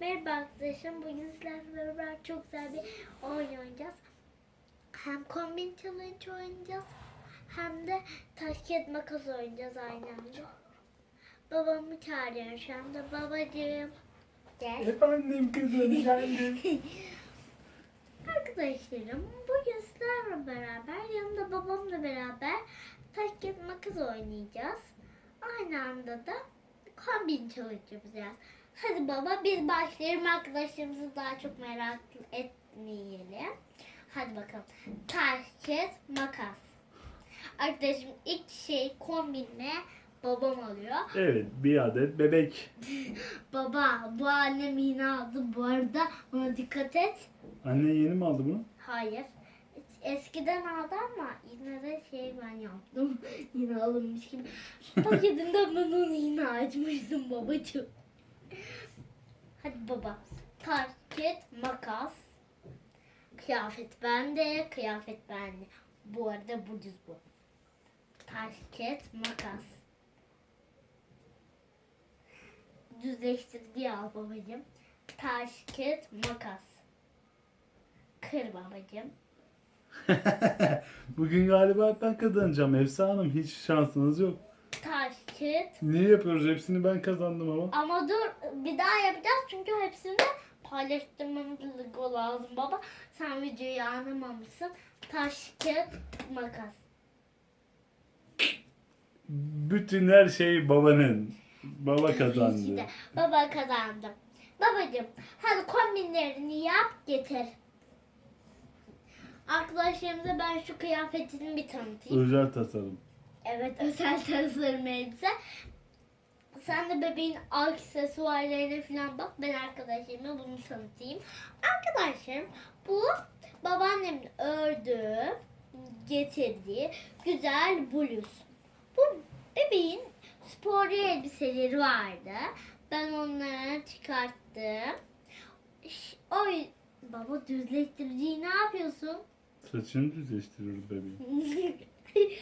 Merhaba arkadaşım. Bugün sizlerle beraber çok güzel bir oyun oynayacağız. Hem kombin challenge oynayacağız. Hem de taş kağıt makas oynayacağız aynı anda. Babamı çağırıyorum şu anda. Babacığım. Gel. Efendim kızım efendim. Arkadaşlarım bugün sizlerle beraber yanında babamla beraber taş kağıt makas oynayacağız. Aynı anda da kombin challenge yapacağız. Hadi baba biz başlayalım arkadaşlarımızı daha çok merak etmeyelim. Hadi bakalım. Taş kağıt makas. Arkadaşım ilk şey kombinle babam alıyor. Evet bir adet bebek. Baba bu annem yine aldı bu arada ona dikkat et. Anne yeni mi aldı bunu? Hayır. Eskiden aldı ama yine de şey ben yaptım. yine alınmış gibi. Paketinden ben onu yine açmıştım babacığım. Hadi baba. Kağıt, makas. Kıyafet bende, kıyafet bende. Bu arada bu düz bu. Kağıt, makas. Düzleştirdiği al babacığım. Kağıt, makas. Kır babacığım. Bugün galiba ben kazanacağım Efsa Hanım. Hiç şansınız yok. Taş, kağıt. Niye yapıyoruz? Hepsini ben kazandım ama. Ama dur bir daha yapacağız çünkü hepsini paylaştırmamız lazım baba. Sen videoyu anlamamışsın. Taş, kağıt, makas. Bütün her şey babanın. Baba İşte kazandı. baba kazandı. Babacım hadi kombinlerini yap getir. Arkadaşlarımıza ben şu kıyafetini bir tanıtayım. Özel tasarım. Evet özel tasarım elbise. Sen de bebeğin aksesuarlarına falan bak. Ben arkadaşlarıma bunu tanıtayım. Arkadaşlarım bu babaannemin ördüğü, getirdiği güzel bluz. Bu bebeğin spor elbiseleri vardı. Ben onları çıkarttım. Oy baba düzleştiriciyi ne yapıyorsun? Saçını düzleştiriyoruz bebeğim.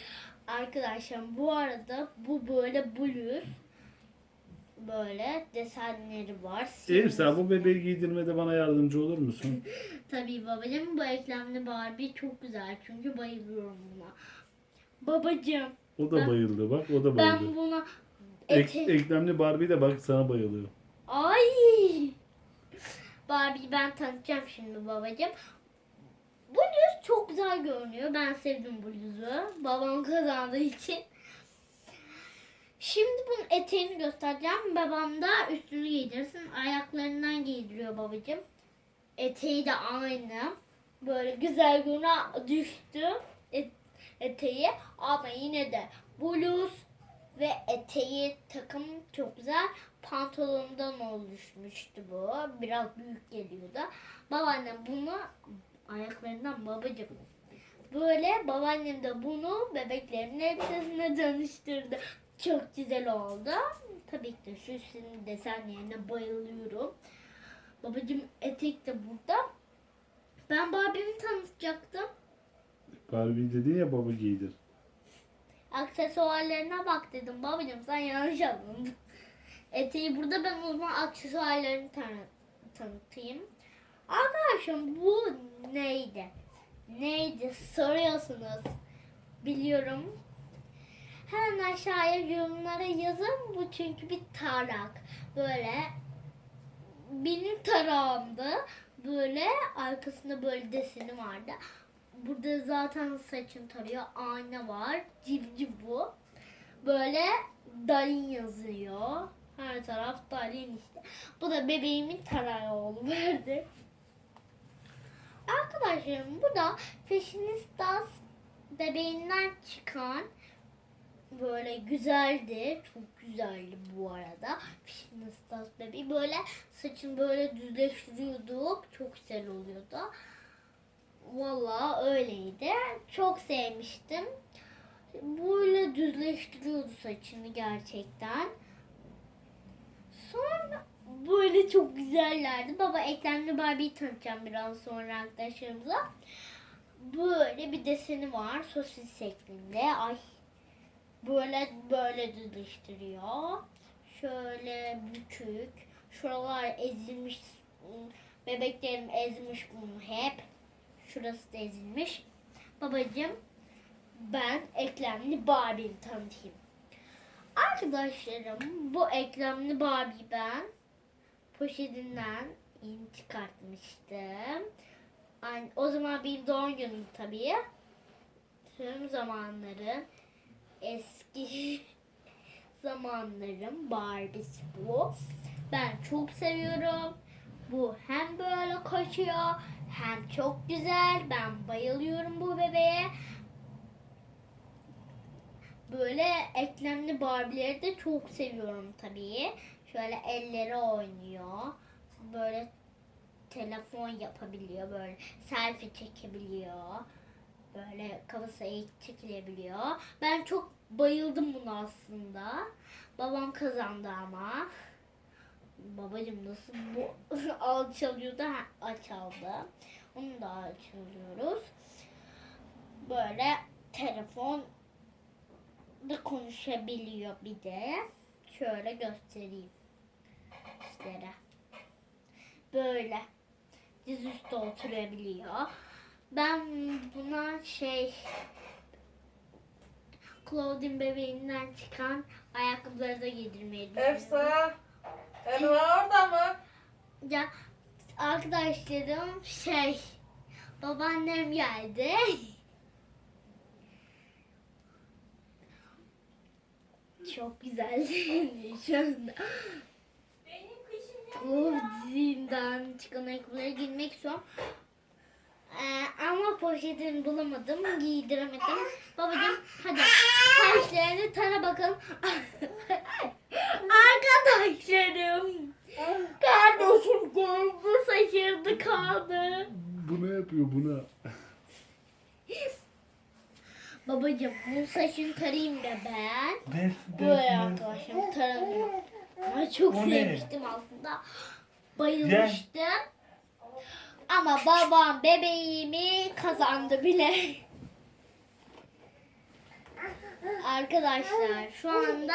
Arkadaşlar bu arada bu böyle bluz. Böyle desenleri var. Elif sen bu bebeği giydirmede bana yardımcı olur musun? Tabii babacığım bu eklemli Barbie çok güzel çünkü bayılıyorum buna. Babacığım O da Ben- bayıldı bak o da ben bayıldı. buna Ek, eklemli Barbie de bak sana bayılıyor. Ay! Barbie'yi ben tanıtacağım şimdi babacığım. Bu çok güzel görünüyor. Ben sevdim bu. Babam kazandığı için. Şimdi bunun eteğini göstereceğim. Babam da üstünü giydirsin. Ayaklarından giydiriyor babacığım. Eteği de aynı. Böyle güzel güne düştü et- eteği. Ama yine de bluz ve eteği takım çok güzel. Pantolondan oluşmuştu bu. Biraz büyük geliyordu. Babaannem bunu ayaklarından babacığım. Böyle babaannem de bunu bebeklerin elbisesine dönüştürdü. Çok güzel oldu. Tabii ki de şu üstünün desenlerine bayılıyorum. Babacığım etek de burada. Ben Barbie'mi tanıtacaktım. Barbie dedin ya baba giydir. Aksesuarlarına bak dedim. Babacığım sen yanlış anladın. Eteği burada ben o zaman aksesuarlarını tanı- tanıtayım. Arkadaşım bu neydi? Neydi soruyorsunuz. Biliyorum. Hemen aşağıya yorumlara yazın. Bu çünkü bir tarak. Böyle benim tarağımdı. Böyle arkasında böyle deseni vardı. Burada zaten saçın tarıyor. Ayna var. Civciv bu. Böyle Dalin yazıyor. Her taraf Dalin işte. Bu da bebeğimin tarağı oğlu verdi. Arkadaşlarım bu da Fashionistas bebeğinden çıkan böyle güzeldi. Çok güzeldi bu arada. Fashionistas bebeği böyle saçını böyle düzleştiriyorduk. Çok güzel oluyordu. Vallahi öyleydi. Çok sevmiştim. Böyle düzleştiriyordu saçını gerçekten. Sonra böyle çok güzellerdi. Baba eklemli Barbie'yi tanıtacağım biraz sonra arkadaşlarımıza. Böyle bir deseni var. Sosis şeklinde. Ay. Böyle böyle düzleştiriyor. Şöyle bükük. Şuralar ezilmiş. Bebeklerim ezmiş bunu hep. Şurası da ezilmiş. Babacım ben eklemli Barbie'yi tanıtayım. Arkadaşlarım bu eklemli Barbie ben poşetinden yeni çıkartmıştım. Aynı, o zaman benim doğum günüm tabii. Tüm zamanların eski zamanların Barbie'si bu. Ben çok seviyorum. Bu hem böyle koşuyor hem çok güzel. Ben bayılıyorum bu bebeğe. Böyle eklemli Barbie'leri de çok seviyorum tabii. Şöyle elleri oynuyor. Böyle telefon yapabiliyor. Böyle selfie çekebiliyor. Böyle kafası eğik çekilebiliyor. Ben çok bayıldım buna aslında. Babam kazandı ama. Babacım nasıl bu alçalıyordu? Ha, açaldı. Onu da alçalıyoruz. Böyle telefon da konuşabiliyor bir de. Şöyle göstereyim sizlere. Böyle dizüstü oturabiliyor. Ben buna şey Claudine bebeğinden çıkan ayakkabıları da giydirmeyi düşünüyorum. Efsa. Elva orada mı? Ya arkadaşlarım şey babaannem geldi. Çok güzel şu anda. Bu dizinden çıkan ayakkabıları giymek istiyorum. Ee, ama poşetini bulamadım, giydiremedim. Babacığım hadi saçlarını tara bakalım. Arkadaşlarım. Kardeşim geldi, şaşırdı kaldı. Bu ne yapıyor buna? Babacığım bu saçını tarayayım da ben. Böyle arkadaşım taranıyor. Ama çok O ne? sevmiştim aslında. Bayılmıştım. Ama babam bebeğimi kazandı bile. Arkadaşlar şu anda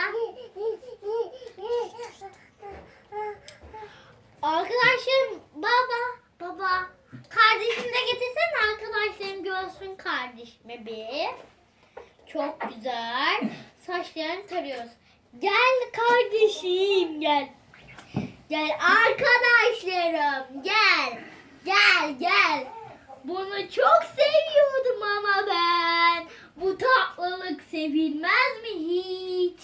Arkadaşlarım baba baba kardeşini de getirsen arkadaşlarım görsün kardeşimi bir. Çok güzel. Saçlarını tarıyoruz. Gel kardeşim gel. Gel arkadaşlarım gel. Gel gel. Bunu çok seviyordum ama ben. Bu tatlılık sevilmez mi hiç?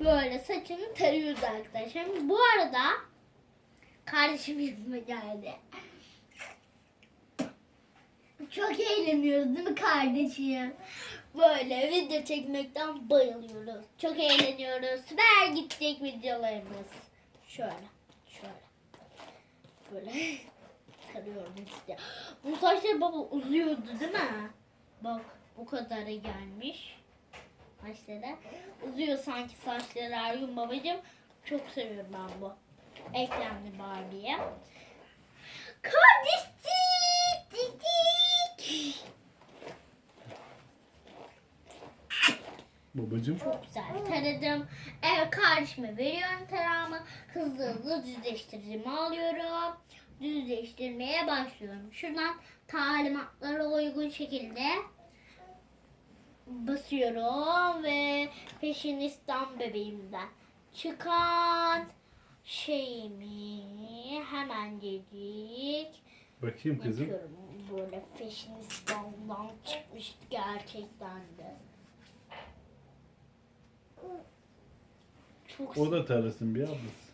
Böyle saçını tarıyoruz arkadaşlar. Bu arada kardeşim yanıma geldi. Çok eğleniyoruz değil mi kardeşim? Böyle video çekmekten bayılıyoruz. Çok eğleniyoruz. Ver gidecek videolarımız. Şöyle. Şöyle. Böyle. Tarıyorum işte. Bu saçlar baba uzuyordu değil mi? Bak bu kadarı gelmiş. Saçları. Uzuyor sanki saçları her gün babacığım. Çok seviyorum ben bu. Eklemli Barbie'ye. Kardeşcik! Babacım. Çok güzel taradım. Evet kardeşime veriyorum tarağımı. Hızlı hızlı düzleştiricimi alıyorum. Düzleştirmeye başlıyorum. Şuradan talimatlara uygun şekilde basıyorum ve peşinistan bebeğimden çıkan şeyimi hemen dedik Bakayım kızım. yapıyorum. Böyle peşinistandan çıkmıştı gerçekten de. Çok O da tarlasın bir ablası.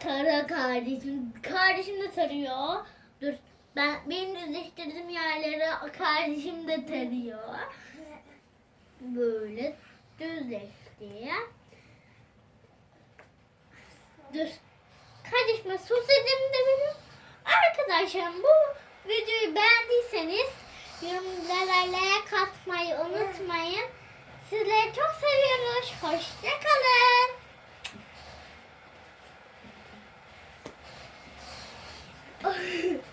Tara kardeşim. Kardeşim de tarıyor. Dur. Ben benim düzleştirdiğim yerleri kardeşim de tarıyor. Böyle düzleşti. Dur. Kardeşime sus edeyim de benim. Arkadaşlar bu videoyu beğendiyseniz yorumlara katmayı unutmayın. Sizleri çok seviyoruz. Hoşçakalın.